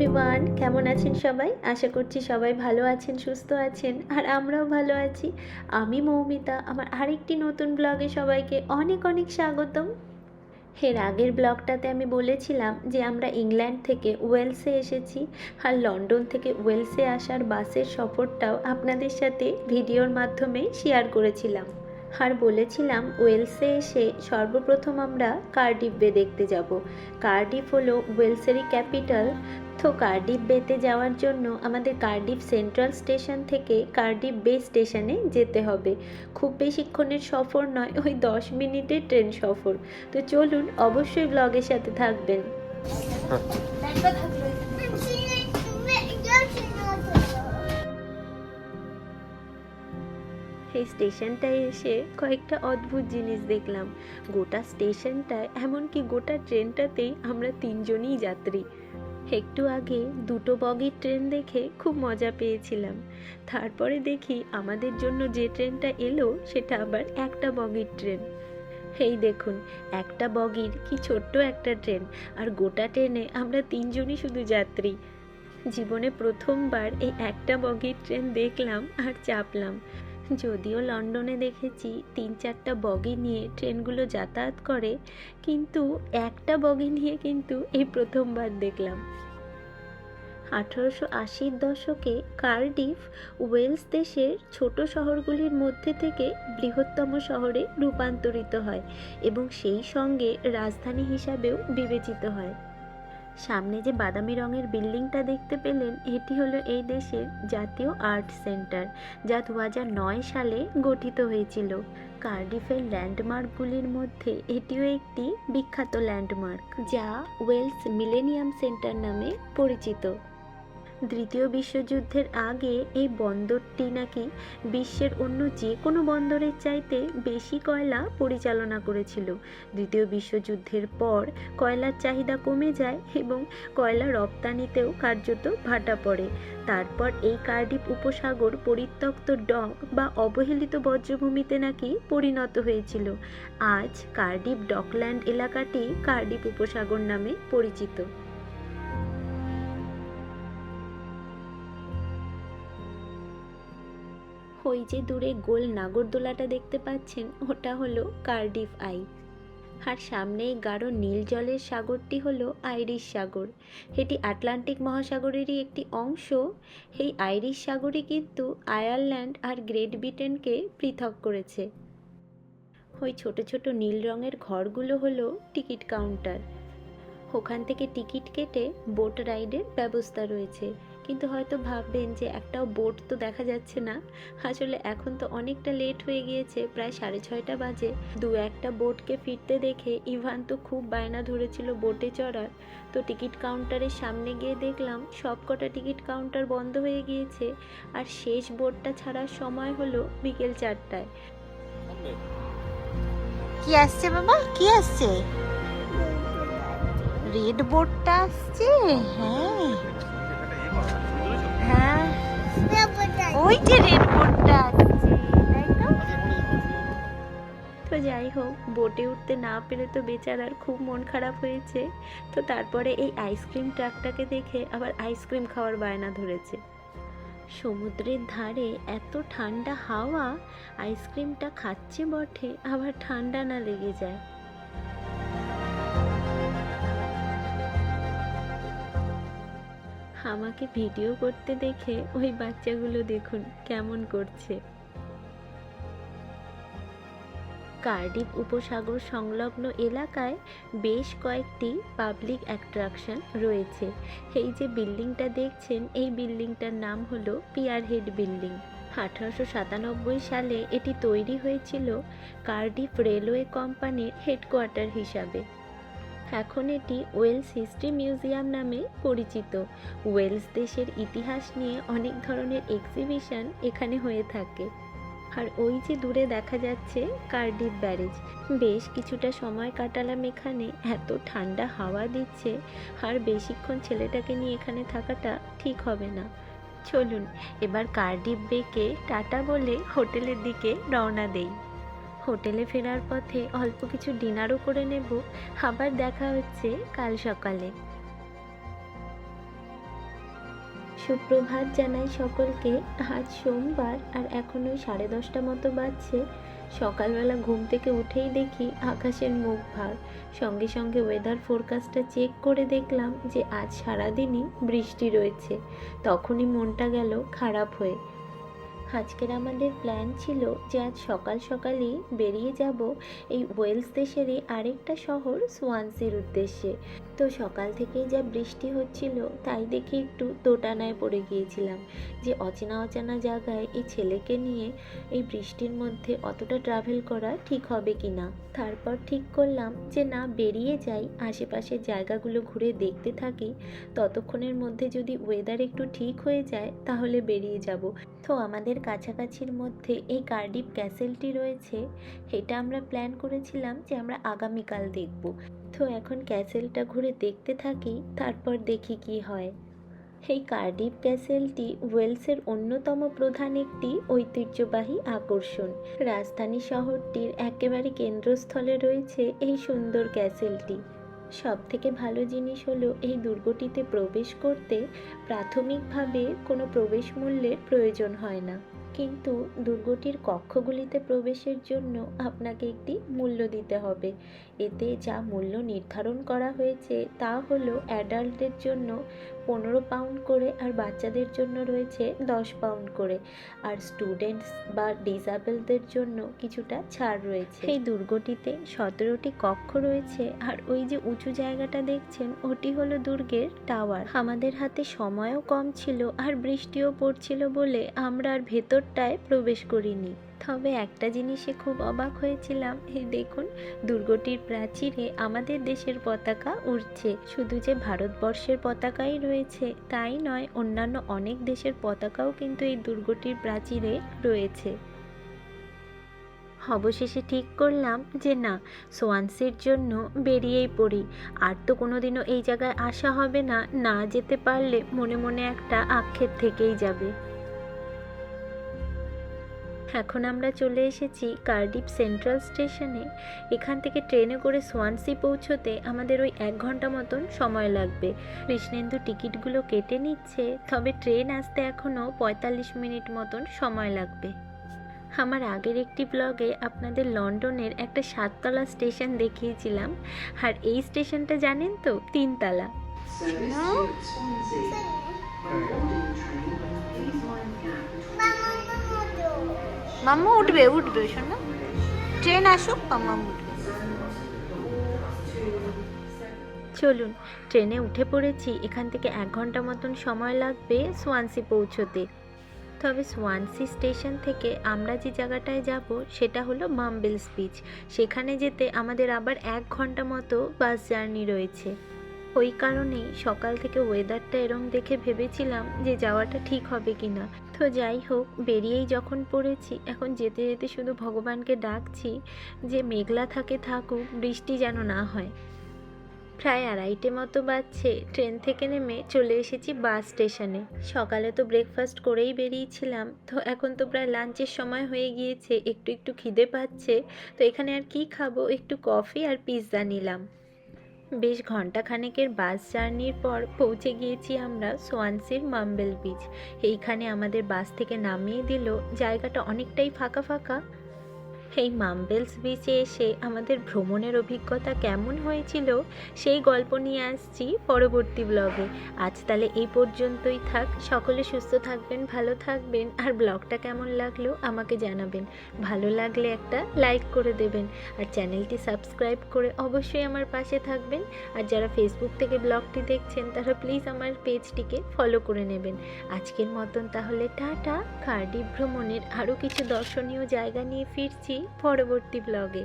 Everyone কেমন আছেন সবাই? আশা করছি সবাই ভালো আছেন, সুস্থ আছেন, আর আমরাও ভালো আছি। আমি মৌমিতা, আমার আরেকটি নতুন ব্লগে সবাইকে অনেক অনেক স্বাগতম। এর আগের ব্লগটাতে আমি বলেছিলাম যে আমরা ইংল্যান্ড থেকে ওয়েলসে এসেছি আর লন্ডন থেকে ওয়েলসে আসার বাসের সফরটাও আপনাদের সাথে ভিডিওর মাধ্যমে শেয়ার করেছিলাম। আর বলেছিলাম ওয়েলসে এসে সর্বপ্রথম আমরা কার্ডিফ দেখতে যাব। কার্ডিফ হলো ওয়েলসেরই ক্যাপিটাল তো কার্ডিফ বেতে যাওয়ার জন্য আমাদের কার্ডিফ সেন্ট্রাল স্টেশন থেকে কার্ডিফ বে স্টেশনে যেতে হবে। খুব বেশিক্ষণের সফর নয়, ওই দশ মিনিটের ট্রেন সফর। তো চলুন অবশ্যই ব্লগের সাথে থাকবেন। এই স্টেশনটায় এসে কয়েকটা অদ্ভুত জিনিস দেখলাম। গোটা স্টেশনটায়, এমনকি গোটা ট্রেনটাতেই আমরা তিনজনই যাত্রী। একটু আগে দুটো বগির ট্রেন দেখে খুব মজা পেয়েছিলাম। তারপরে দেখি আমাদের জন্য যে ট্রেনটা এলো, সেটা আবার একটা বগির ট্রেন। এই দেখুন, একটা বগির কি ছোট্ট একটা ট্রেন, আর গোটা ট্রেনে আমরা তিনজনই শুধু যাত্রী। জীবনে প্রথমবার এই একটা বগির ট্রেন দেখলাম আর চাপলাম। যদিও লন্ডনে দেখেছি তিন চারটা বগি নিয়ে ট্রেনগুলো যাতায়াত করে, কিন্তু একটা বগি নিয়ে কিন্তু এই প্রথমবার দেখলাম। আঠারোশো আশির দশকে কার্ডিফ, ওয়েলস দেশের ছোট শহরগুলির মধ্যে থেকে বৃহত্তম শহরে রূপান্তরিত হয় এবং সেই সঙ্গে রাজধানী হিসাবেও বিবেচিত হয়। সামনে যে বাদামি রঙের বিল্ডিংটা দেখতে পেলেন, এটি হলো এই দেশের জাতীয় আর্ট সেন্টার, যা দু সালে গঠিত হয়েছিল। কার্ডিফের ল্যান্ডমার্কগুলির মধ্যে এটিও একটি বিখ্যাত ল্যান্ডমার্ক, যা ওয়েলস মিলেনিয়াম সেন্টার নামে পরিচিত। দ্বিতীয় বিশ্বযুদ্ধের আগে এই বন্দরটি নাকি বিশ্বের অন্য যে কোনো বন্দরের চাইতে বেশি কয়লা পরিচালনা করেছিল। দ্বিতীয় বিশ্বযুদ্ধের পর কয়লার চাহিদা কমে যায় এবং কয়লা রপ্তানিতেও কার্যত ভাটা পড়ে। তারপর এই কার্ডিফ উপসাগর পরিত্যক্ত ডক বা অবহেলিত বজ্রভূমিতে নাকি পরিণত হয়েছিল। আজ কার্ডিফ ডকল্যান্ড এলাকাটি কার্ডিফ উপসাগর নামে পরিচিত। ওই যে দূরে গোল নাগরদোলাটা দেখতে পাচ্ছেন, ওটা হলো কার্ডিফ আই। আর সামনেই গাঢ় নীল জলের সাগরটি হলো আইরিশ সাগর। এটি আটলান্টিক মহাসাগরেরই একটি অংশ। এই আইরিশ সাগরই কিন্তু আয়ারল্যান্ড আর গ্রেট ব্রিটেনকে পৃথক করেছে। ওই ছোট ছোট নীল রঙের ঘরগুলো হলো টিকিট কাউন্টার। ওখান থেকে টিকিট কেটে বোট রাইডের ব্যবস্থা রয়েছে। কিন্তু হয়তো ভাববেন যে একটাও বোট তো দেখা যাচ্ছে না। আসলে এখন তো অনেকটা লেট হয়ে গিয়েছে, প্রায় সাড়ে ছয়টা বাজে। দু একটা বোটকে ফিরতে দেখে ইভান তো খুব বায়না ধরেছিল বোটে চড়ার। তো টিকিট কাউন্টারের সামনে গিয়ে দেখলাম সবকটা টিকিট কাউন্টার বন্ধ হয়ে গিয়েছে আর শেষ বোটটা ছাড়ার সময় হলো বিকেল চারটায়। কি আসছে বাবা? কি আসছে? রেড বোর্ডটা আসছে? হ্যাঁ। হ্যাঁ? ওই যে তাই তো? তো যাই হোক বোটে উঠতে না পেরে তো বেচারার খুব মন খারাপ হয়েছে। তো তারপরে এই আইসক্রিম ট্রাকটাকে দেখে আবার আইসক্রিম খাওয়ার বায়না ধরেছে। সমুদ্রের ধারে এত ঠান্ডা হাওয়া আইসক্রিমটা খাচ্ছে বটে, আবার ঠান্ডা না লেগে যায়। আমাকে ভিডিও করতে দেখে ওই বাচ্চাগুলো দেখুন কেমন করছে। কার্ডিফ উপসাগর সংলগ্ন এলাকায় বেশ কয়েকটি পাবলিক অ্যাট্রাকশন রয়েছে। এই যে বিল্ডিংটা দেখছেন, এই বিল্ডিংটার নাম হলো পিয়ারহেড বিল্ডিং। আঠারোশো সাতানব্বই সালে এটি তৈরি হয়েছিল কার্ডিফ রেলওয়ে কোম্পানির হেডকোয়ার্টার হিসাবে। এখন এটি ওয়েলস হিস্ট্রি মিউজিয়াম নামে পরিচিত। ওয়েলস দেশের ইতিহাস নিয়ে অনেক ধরনের এক্সিবিশন এখানে হয়ে থাকে। আর ওই যে দূরে দেখা যাচ্ছে কার্ডিফ ব্যারেজ। বেশ কিছুটা সময় কাটালাম এখানে, এত ঠান্ডা হাওয়া দিচ্ছে, আর বেশিক্ষণ ছেলেটাকে নিয়ে এখানে থাকাটা ঠিক হবে না। চলুন, এবার কার্ডিফ বেকে টাটা বলে হোটেলের দিকে রওনা দেই। হোটেলে ফেরার পথে অল্প কিছু ডিনারও করে নেব। আবার দেখা হচ্ছে কাল সকালে। সুপ্রভাত জানাই সকলকে, আজ সোমবার আর এখন ওই সাড়ে দশটা মতো বাজছে। সকালবেলা ঘুম থেকে উঠেই দেখি আকাশের মুখ ভার। সঙ্গে সঙ্গে ওয়েদার ফোরকাস্টটা চেক করে দেখলাম যে আজ সারাদিনই বৃষ্টি রয়েছে। তখনই মনটা গেল খারাপ হয়ে। আজকের আমাদের প্ল্যান ছিল যে আজ সকাল সকালই বেরিয়ে যাব এই ওয়েলস দেশেরই আরেকটা শহর সোয়ানসির উদ্দেশ্যে। তো সকাল থেকেই যা বৃষ্টি হচ্ছিল, তাই দেখে একটু দোটানায় পড়ে গিয়েছিলাম যে অচেনা অচেনা জায়গায় এই ছেলেকে নিয়ে এই বৃষ্টির মধ্যে অতটা ট্রাভেল করা ঠিক হবে কি না। তারপর ঠিক করলাম যে না, বেরিয়ে যাই, আশেপাশের জায়গাগুলো ঘুরে দেখতে থাকি। ততক্ষণের মধ্যে যদি ওয়েদার একটু ঠিক হয়ে যায়, তাহলে বেরিয়ে যাব। তো আমাদের কাছাকাছির মধ্যে এই কার্ডিফ ক্যাসেলটি রয়েছে, এটা আমরা প্ল্যান করেছিলাম যে আমরা আগামীকাল দেখব। তো এখন ক্যাসেলটা ঘুরে দেখতে থাকি, তারপর দেখি কি হয়। এই কার্ডিফ ক্যাসেলটি ওয়েলসের অন্যতম প্রধান একটি ঐতিহ্যবাহী আকর্ষণ। রাজধানী শহরটির একেবারে কেন্দ্রস্থলে রয়েছে এই সুন্দর ক্যাসেলটি। সব থেকে ভালো জিনিস হলো এই দুর্গটিতে প্রবেশ করতে প্রাথমিকভাবে কোনো প্রবেশ মূল্যের প্রয়োজন হয় না। কিন্তু দুর্গটির কক্ষগুলিতে প্রবেশের জন্য আপনাকে একটি মূল্য দিতে হবে। এতে যা মূল্য নির্ধারণ করা হয়েছে তা হলো অ্যাডাল্টদের জন্য পনেরো পাউন্ড করে আর বাচ্চাদের জন্য রয়েছে দশ পাউন্ড করে। আর স্টুডেন্টস বা ডিসাবেলদের জন্য কিছুটা ছাড় রয়েছে। এই দুর্গটিতে সতেরোটি কক্ষ রয়েছে আর ওই যে উঁচু জায়গাটা দেখছেন, ওটি হলো দুর্গের টাওয়ার আমাদের হাতে সময়ও কম ছিল আর বৃষ্টিও পড়ছিল বলে আমরা আর ভেতরটায় প্রবেশ করিনি। তবে একটা জিনিসে খুব অবাক হয়েছিলাম। দেখুন, দুর্গটির প্রাচীরে আমাদের দেশের পতাকা উড়ছে। শুধু যে ভারতবর্ষের পতাকাই রয়েছে, তাই নয়, অন্যান্য অনেক দেশের পতাকাও কিন্তু এই দুর্গটির প্রাচীরে রয়েছে। অবশেষে ঠিক করলাম যে না, সোয়ানসির জন্য বেরিয়েই পড়ি। আর তো কোনোদিনও এই জায়গায় আসা হবে না না যেতে পারলে মনে মনে একটা আক্ষেপ থেকেই যাবে। এখন আমরা চলে এসেছি কার্ডিফ সেন্ট্রাল স্টেশনে। এখান থেকে ট্রেনে করে সোয়ানসি পৌঁছতে আমাদের ওই এক ঘণ্টা মতন সময় লাগবে। কৃষ্ণেন্দু টিকিটগুলো কেটে নিচ্ছে তবে ট্রেন আসতে এখনও পঁয়তাল্লিশ মিনিট মতন সময় লাগবে। আমার আগের একটি ব্লগে আপনাদের লন্ডনের একটা সাততলা স্টেশন দেখিয়েছিলাম। আর এই স্টেশনটা জানেন তো? তিনতলা। মাম্মা উঠবে উঠবে, শোনো। ট্রেন আসুক, মাম্মা উঠবে। চলুন, ট্রেনে উঠে পড়েছি। এখান থেকে এক ঘণ্টা মতন সময় লাগবে সোয়ানসি পৌঁছতে। তবে সোয়ানসি স্টেশন থেকে আমরা যে জায়গাটায় যাব, সেটা হলো মাম্বেলস বিচ। সেখানে যেতে আমাদের আবার এক ঘণ্টা মতো বাস জার্নি রয়েছে। ওই কারণেই সকাল থেকে ওয়েদারটা এরম দেখে ভেবেছিলাম যে যাওয়াটা ঠিক হবে কি না তো যাই হোক, বেরিয়েই যখন পড়েছি, এখন যেতে যেতে শুধু ভগবানকে ডাকছি যে মেঘলা থাকে থাকুক, বৃষ্টি যেন না হয়। প্রায় আড়াইটে মতো বাজছে, ট্রেন থেকে নেমে চলে এসেছি বাস স্টেশনে। সকালে তো ব্রেকফাস্ট করেই বেরিয়েছিলাম, তো এখন তো প্রায় লাঞ্চের সময় হয়ে গিয়েছে, একটু একটু খিদে পাচ্ছে, তো এখানে আর কি খাব? একটু কফি আর পিৎজা নিলাম। বেশ ঘন্টাখানেকের বাস জার্নির পর পৌঁছে গিয়েছি আমরা সোয়ানসির মাম্বেল বিচ। এইখানে আমাদের বাস থেকে নামিয়ে দিল। জায়গাটা অনেকটাই ফাঁকা ফাঁকা। এই মাম্বেলস বিচে এসে আমাদের ভ্রমণের অভিজ্ঞতা কেমন হয়েছিল সেই গল্প নিয়ে আসছি পরবর্তী ব্লগে আজ তাহলে এই পর্যন্তই থাক। সকলে সুস্থ থাকবেন, ভালো থাকবেন, আর ব্লগটা কেমন লাগল আমাকে জানাবেন। ভালো লাগলে একটা লাইক করে দেবেন, আর চ্যানেলটি সাবস্ক্রাইব করে অবশ্যই আমার পাশে থাকবেন। আর যারা ফেসবুক থেকে ব্লগটি দেখছেন, তারা প্লিজ আমার পেজটিকে ফলো করে নেবেন। আজকের মতন তাহলে টাটা। কার্ডিফ ভ্রমণের আরও কিছু দর্শনীয় জায়গা নিয়ে ফিরছি। পরবর্তী ব্লগে